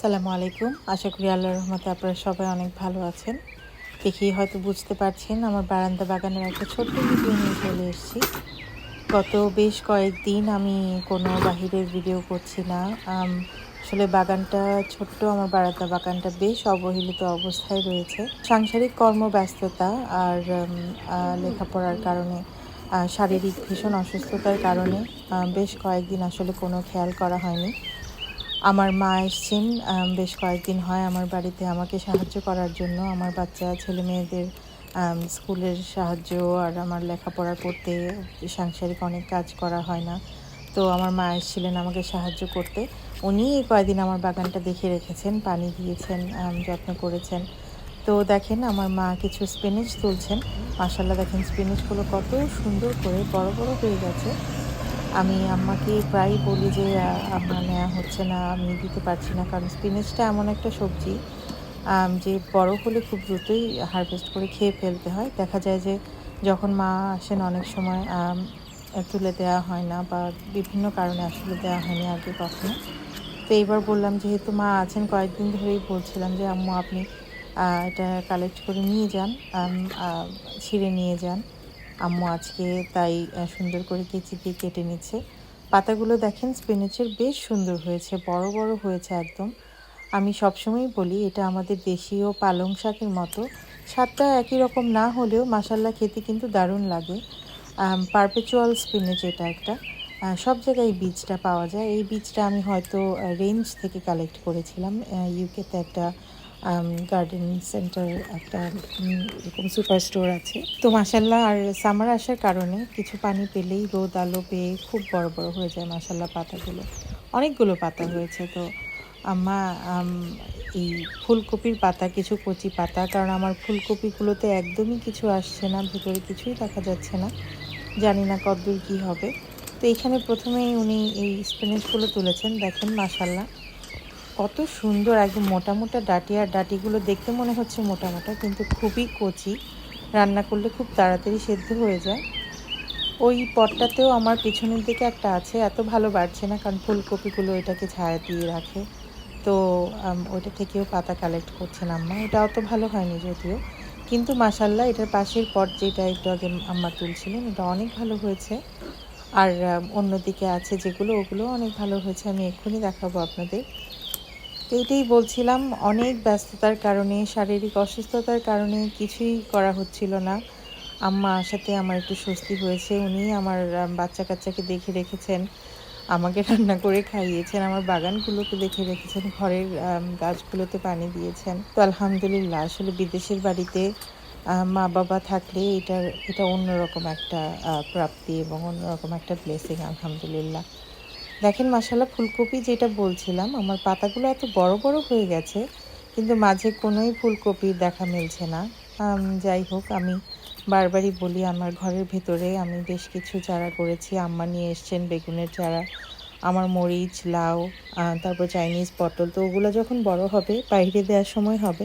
সালামু আলাইকুম। আশা করি আল্লাহ রহমতে আপনারা সবাই অনেক ভালো আছেন। দেখি হয়তো বুঝতে পারছেন, আমার বারান্দা বাগানের একটা ছোট্ট ভিডিও নিয়ে চলে এসেছি। গত বেশ কয়েকদিন আমি কোনো বাহিরের ভিডিও করছি না। আসলে বাগানটা ছোট্ট, আমার বারান্দা বাগানটা বেশ অবহেলিত অবস্থায় রয়েছে। সাংসারিক কর্মব্যস্ততা আর লেখাপড়ার কারণে শারীরিক ভীষণ অসুস্থতার কারণে বেশ কয়েকদিন আসলে কোনো খেয়াল করা হয়নি। আমার মা এসছেন বেশ কয়েকদিন হয় আমার বাড়িতে আমাকে সাহায্য করার জন্য। আমার বাচ্চা, ছেলে মেয়েদের স্কুলের সাহায্য আর আমার লেখাপড়া করতে সাংসারিক অনেক কাজ করা হয় না। তো আমার মা এসেছিলেন আমাকে সাহায্য করতে। উনি এই কয়েকদিন আমার বাগানটা দেখে রেখেছেন, পানি দিয়েছেন যত্ন করেছেন। তো দেখেন আমার মা কিছু স্পিনিচ তুলছেন। মাসাল্লাহ দেখেন স্পিনিচগুলো কত সুন্দর করে বড় বড় হয়ে গেছে। আমি আম্মাকে প্রায় বলি যে আমার নেওয়া হচ্ছে না, আমি দিতে পারছি না। কারণ স্পিনিচটা এমন একটা সবজি যে বড় হলে খুব দ্রুতই হারভেস্ট করে খেয়ে ফেলতে হয়। দেখা যায় যে, যখন মা আসেন অনেক সময় তুলে দেওয়া হয় না বা বিভিন্ন কারণে আসলে দেওয়া হয়নি আগে কখনো। তো এইবার বললাম, যেহেতু মা আছেন, কয়েকদিন ধরেই বলছিলাম যে, আম্মু, আপনি এটা কালেক্ট করে নিয়ে যান ছিঁড়ে নিয়ে যান। আম্মু আজকে তাই সুন্দর করে কেচি দিয়ে কেটে নিচ্ছে। পাতাগুলো দেখেন, স্পিনাচের বেশ সুন্দর হয়েছে, বড় বড় হয়েছে একদম। আমি সবসময়ই বলি, এটা আমাদের দেশীয় পালং শাকের মতো। স্বাদটা একই রকম না হলেও মাসাল্লা খেতে কিন্তু দারুণ লাগে। পারপেচুয়াল স্পিনেচ এটা একটা। সব জায়গায় বীজটা পাওয়া যায়। এই বীজটা আমি হয়তো রেঞ্জ থেকে কালেক্ট করেছিলাম। ইউকেতে একটা গার্ডেন সেন্টার একটা এরকম সুপার স্টোর আছে। তো মাসাল্লাহ আর সামার আসার কারণে কিছু পানি পেলেই রোদ আলো পেয়ে খুব বড় বড় হয়ে যায় মাসাল্লাহ পাতাগুলো। অনেকগুলো পাতা হয়েছে তো। আম, এই ফুলকপির পাতা কিছু কচি পাতা কারণ আমার ফুলকপিগুলোতে একদমই কিছু আসছে না ভেতরে কিছুই দেখা যাচ্ছে না। জানি না কতদূর কী হবে। তো এখানে প্রথমেই উনি এই স্পিনেচগুলো তুলেছেন দেখেন মাসাল্লাহ কত সুন্দর, একদম মোটা মোটা ডাটি আর ডাটিগুলো দেখতে মনে হচ্ছে মোটা মোটা, কিন্তু খুবই কচি। রান্না করলে খুব তাড়াতাড়ি সেদ্ধ হয়ে যায়। ওই পটটাতেও আমার পেছনের দিকে একটা আছে, এত ভালো বাড়ছে না, কারণ ফুলকপিগুলো এটাকে ছায়া দিয়ে রাখে। তো ওইটা থেকেও পাতা কালেক্ট করছেন আম্মা এটা অত ভালো হয়নি যদিও। কিন্তু মাসাল্লাহ এটার পাশের পট যেটা একটু আগে আম্মা তুলছিলেন, এটা অনেক ভালো হয়েছে। আর অন্যদিকে আছে যেগুলো, ওগুলো অনেক ভালো হয়েছে, আমি এক্ষুনি দেখাবো আপনাদের। তো এটাই বলছিলাম, অনেক ব্যস্ততার কারণে, শারীরিক অসুস্থতার কারণে কিছুই করা হচ্ছিল না। আম্মা আসাতে আমার একটু স্বস্তি হয়েছে, উনি আমার বাচ্চা কাচ্চাকে দেখে রেখেছেন, আমাকে রান্না করে খাইয়েছেন, আমার বাগানগুলোকে দেখে রেখেছেন, ঘরের গাছগুলোতে পানি দিয়েছেন। তো আলহামদুলিল্লাহ, আসলে বিদেশের বাড়িতে মা বাবা থাকলে এটার, এটা অন্যরকম একটা প্রাপ্তি এবং অন্যরকম একটা ব্লেসিং আলহামদুলিল্লাহ। দেখেন মাসালা ফুলকপি যেটা বলছিলাম, আমার পাতাগুলো এত বড় বড় হয়ে গেছে, কিন্তু মাঝে কোনোই ফুলকপির দেখা মিলছে না। যাই হোক, আমি বারবারই বলি, আমার ঘরের ভেতরে আমি বেশ কিছু চারা করেছি। আম্মা নিয়ে এসছেন বেগুনের চারা, আমার মরিচ, লাউ তারপর চাইনিজ পটল। তো ওগুলো যখন বড় হবে, বাইরে দেওয়ার সময় হবে,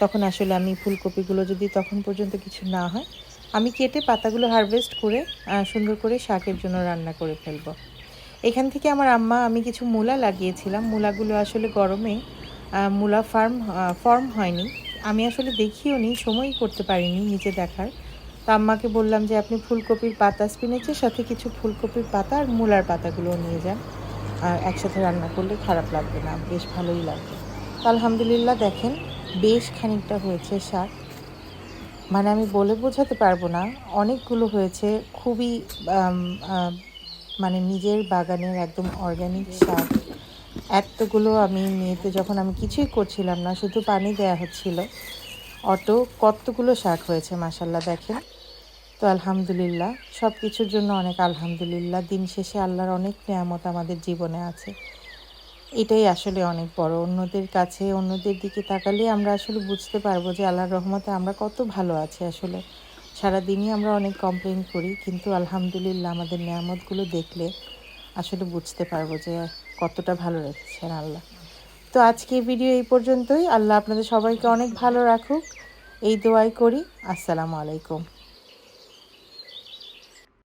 তখন আসলে আমি ফুলকপিগুলো যদি তখন পর্যন্ত কিছু না হয়, আমি কেটে পাতাগুলো হারভেস্ট করে সুন্দর করে শাকের জন্য রান্না করে ফেলব। এখান থেকে আমার আম্মা, আমি কিছু মূলা লাগিয়েছিলাম। মূলাগুলো আসলে গরমে মূলা ফার্ম ফর্ম হয়নি। আমি আসলে দেখিও নি, সময়ই করতে পারিনি নিজে দেখার। তো আম্মাকে বললাম যে, আপনি ফুলকপির পাতা, স্পিনেচের সাথে কিছু ফুলকপির পাতা আর মূলার পাতাগুলো নিয়ে যান। আর একসাথে রান্না করলে খারাপ লাগবে না, বেশ ভালোই লাগবে। তো আলহামদুলিল্লাহ দেখেন, বেশ খানিকটা হয়েছে শাক। মানে আমি বলে বোঝাতে পারব না, অনেকগুলো হয়েছে, খুবই মানে নিজের বাগানের একদম অর্গ্যানিক শাক। এতগুলো আমি নিয়েতে যখন আমি কিছুই করছিলাম না, শুধু পানি দেয়া হচ্ছিল। অটো কতগুলো শাক হয়েছে মাসাল্লাহ দেখেন। তো আলহামদুলিল্লাহ সব কিছুর জন্য অনেক আলহামদুলিল্লাহ। দিন শেষে আল্লাহর অনেক নিয়ামত আমাদের জীবনে আছে। এটাই আসলে অনেক বড়। অন্যদের কাছে, অন্যদের দিকে তাকালে আমরা আসলে বুঝতে পারব যে আল্লাহর রহমতে আমরা কত ভালো আছি আসলে। সারাদিনই আমরা অনেক কমপ্লেন করি, কিন্তু আলহামদুলিল্লাহ আমাদের নিয়ামতগুলো দেখলে আসলে বুঝতে পারব যে কতটা ভালো রেখেছেন আল্লাহ। তো আজকে ভিডিও এই পর্যন্তই। আল্লাহ আপনাদের সবাইকে অনেক ভালো রাখুক। এই দোয়াই করি। আসসালামু আলাইকুম।